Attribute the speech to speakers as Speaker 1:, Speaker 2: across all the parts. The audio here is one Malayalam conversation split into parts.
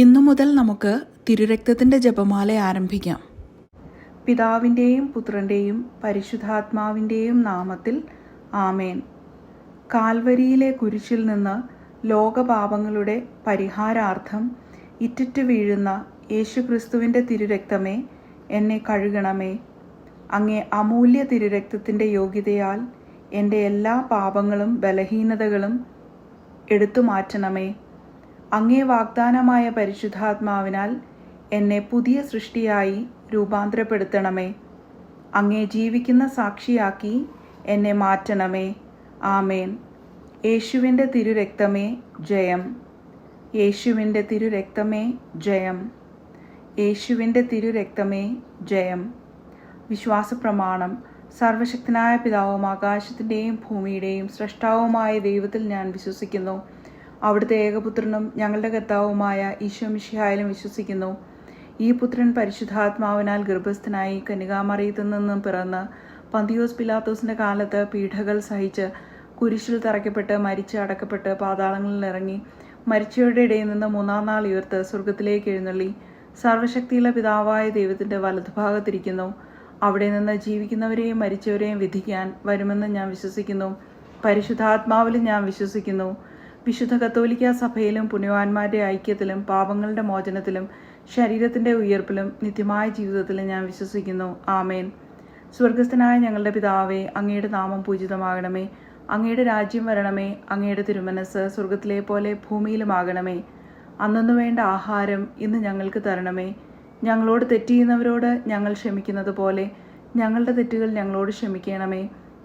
Speaker 1: ഇന്നു മുതൽ നമുക്ക് തിരുരക്തത്തിന്റെ ജപമാല ആരംഭിക്കാം. പിതാവിന്റെയും പുത്രന്റെയും പരിശുദ്ധാത്മാവിന്റെയും നാമത്തിൽ ആമേൻ. കാൽവരിയിലെ കുരിശിൽ നിന്ന് ലോകപാപങ്ങളുടെ പരിഹാരാർത്ഥം ഇറ്റിറ്റ് വീഴുന്ന യേശുക്രിസ്തുവിന്റെ തിരുരക്തമേ എന്നെ കഴുകണമേ. അങ്ങേ അമൂല്യ തിരുരക്തത്തിന്റെ യോഗ്യതയാൽ എന്റെ എല്ലാ പാപങ്ങളും ബലഹീനതകളും എടുത്തു മാറ്റണമേ. അങ്ങേ വാഗ്ദാനമായ പരിശുദ്ധാത്മാവിനാൽ എന്നെ പുതിയ സൃഷ്ടിയായി രൂപാന്തരപ്പെടുത്തണമേ. അങ്ങേ ജീവിക്കുന്ന സാക്ഷിയാക്കി എന്നെ മാറ്റണമേ. ആമേൻ. യേശുവിന്റെ തിരുരക്തമേ ജയം. യേശുവിന്റെ തിരുരക്തമേ ജയം. യേശുവിന്റെ തിരുരക്തമേ ജയം. വിശ്വാസപ്രമാണം. സർവശക്തനായ പിതാവും ആകാശത്തിന്റെയും ഭൂമിയുടെയും സൃഷ്ടാവുമായ ദൈവത്തിൽ ഞാൻ വിശ്വസിക്കുന്നു. അവിടുത്തെ ഏകപുത്രനും ഞങ്ങളുടെ കർത്താവുമായ ഈശോ മിഷിഹായാലും വിശ്വസിക്കുന്നു. ഈ പുത്രൻ പരിശുദ്ധാത്മാവിനാൽ ഗർഭസ്ഥനായി കന്യകാമറിയത്തിൽ നിന്നും പിറന്ന് പന്തിയോസ് പിലാത്തോസിന്റെ കാലത്ത് പീഠകൾ സഹിച്ച് കുരിശിൽ തറയ്ക്കപ്പെട്ട് മരിച്ച് അടക്കപ്പെട്ട് പാതാളങ്ങളിൽ ഇറങ്ങി മരിച്ചവരുടെ ഇടയിൽ നിന്ന് മൂന്നാം നാൾ ഉയർത്ത് സ്വർഗത്തിലേക്ക് എഴുന്നള്ളി. സർവശക്തിയുള്ള പിതാവായ ദൈവത്തിന്റെ വലതുഭാഗത്തിരിക്കുന്നു. അവിടെ നിന്ന് ജീവിക്കുന്നവരെയും മരിച്ചവരെയും വിധിക്കാൻ വരുമെന്ന് ഞാൻ വിശ്വസിക്കുന്നു. പരിശുദ്ധാത്മാവിലും ഞാൻ വിശ്വസിക്കുന്നു. വിശുദ്ധ കത്തോലിക്ക സഭയിലും പുണ്യവാന്മാരുടെ ഐക്യത്തിലും പാപങ്ങളുടെ മോചനത്തിലും ശരീരത്തിന്റെ ഉയർപ്പിലും നിത്യമായ ജീവിതത്തിലും ഞാൻ വിശ്വസിക്കുന്നു. ആമേൻ. സ്വർഗസ്ഥനായ ഞങ്ങളുടെ പിതാവേ അങ്ങയുടെ നാമം പൂജിതമാകണമേ. അങ്ങയുടെ രാജ്യം വരണമേ. അങ്ങയുടെ തിരുമനസ് സ്വർഗത്തിലെ പോലെ ഭൂമിയിലുമാകണമേ. അന്നു വേണ്ട ആഹാരം ഇന്ന് ഞങ്ങൾക്ക് തരണമേ. ഞങ്ങളോട് തെറ്റ് ചെയ്യുന്നവരോട് ഞങ്ങൾ ക്ഷമിക്കുന്നത് പോലെ ഞങ്ങളുടെ തെറ്റുകൾ ഞങ്ങളോട് ക്ഷമിക്കണമേ.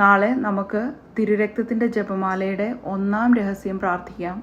Speaker 1: നാളെ നമുക്ക് തിരുരക്തത്തിന്റെ ജപമാലയുടെ ഒന്നാം രഹസ്യം പ്രാർത്ഥിക്കാം.